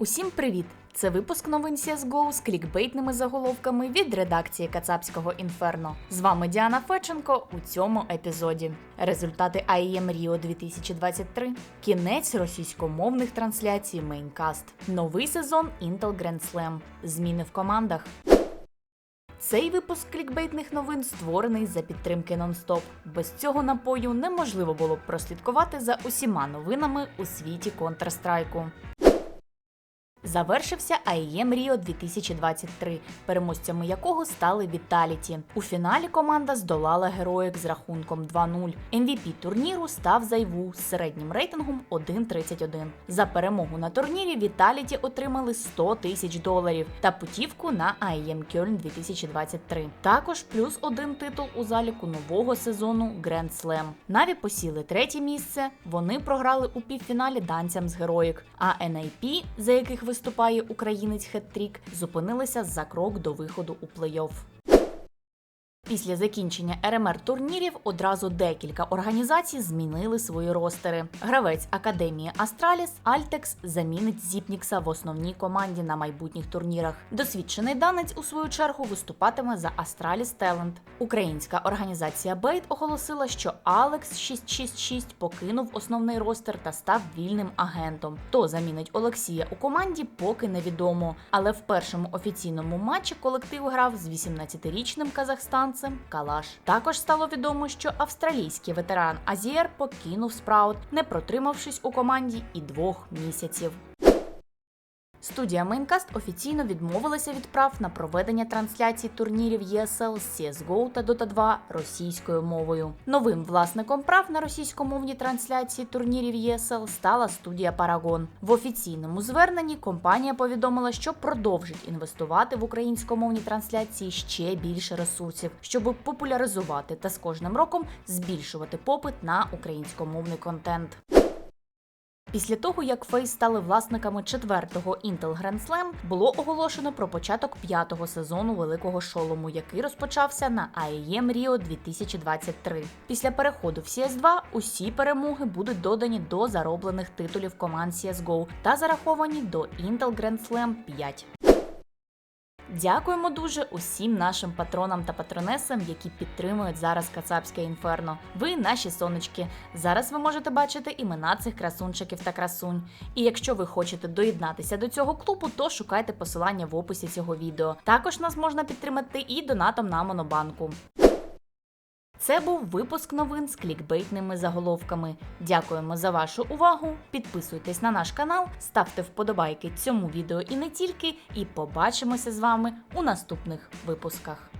Усім привіт! Це випуск новин CSGO з клікбейтними заголовками від редакції Кацапського інферно. З вами Діана Феченко у цьому епізоді. Результати IEM Rio 2023, кінець російськомовних трансляцій Maincast, новий сезон Intel Grand Slam, зміни в командах. Цей випуск клікбейтних новин створений за підтримки нонстоп. Без цього напою неможливо було б прослідкувати за усіма новинами у світі Counter-Strike. Завершився IEM Rio 2023, переможцями якого стали Vitality. У фіналі команда здолала героїк з рахунком 2-0. MVP турніру став Зайву з середнім рейтингом 1.31. За перемогу на турнірі Vitality отримали 100 тисяч доларів та путівку на IEM Köln 2023. Також плюс один титул у заліку нового сезону Grand Slam. Наві посіли третє місце. Вони програли у півфіналі данцям з героїк. А NIP, за яких виступає українець Хеттрік, зупинилися за крок до виходу у плей-офф. Після закінчення РМР турнірів одразу декілька організацій змінили свої ростери. Гравець академії Астраліс Альтекс замінить Зіпнікса в основній команді на майбутніх турнірах. Досвідчений данець у свою чергу виступатиме за Астраліс Талент. Українська організація Бейт оголосила, що Алекс 666 покинув основний ростер та став вільним агентом. Хто замінить Олексія у команді, поки невідомо. Але в першому офіційному матчі колектив грав з 18-річним казахстанцем Калаш. Також стало відомо, що австралійський ветеран Азієр покинув спраут, не протримавшись у команді і двох місяців. Студія Maincast офіційно відмовилася від прав на проведення трансляцій турнірів ESL CSGO та Dota 2 російською мовою. Новим власником прав на російськомовні трансляції турнірів ESL стала студія Paragon. В офіційному зверненні компанія повідомила, що продовжить інвестувати в українськомовні трансляції ще більше ресурсів, щоб популяризувати та з кожним роком збільшувати попит на українськомовний контент. Після того, як Фейс стали власниками четвертого Intel Grand Slam, було оголошено про початок п'ятого сезону Великого Шолому, який розпочався на IEM Rio 2023. Після переходу в CS2 усі перемоги будуть додані до зароблених титулів команд CSGO та зараховані до Intel Grand Slam 5. Дякуємо дуже усім нашим патронам та патронесам, які підтримують зараз Кацапське інферно. Ви наші сонечки. Зараз ви можете бачити імена цих красунчиків та красунь. І якщо ви хочете доєднатися до цього клубу, то шукайте посилання в описі цього відео. Також нас можна підтримати і донатом на Монобанку. Це був випуск новин з клікбейтними заголовками. Дякуємо за вашу увагу. Підписуйтесь на наш канал, ставте вподобайки цьому відео і не тільки. І побачимося з вами у наступних випусках.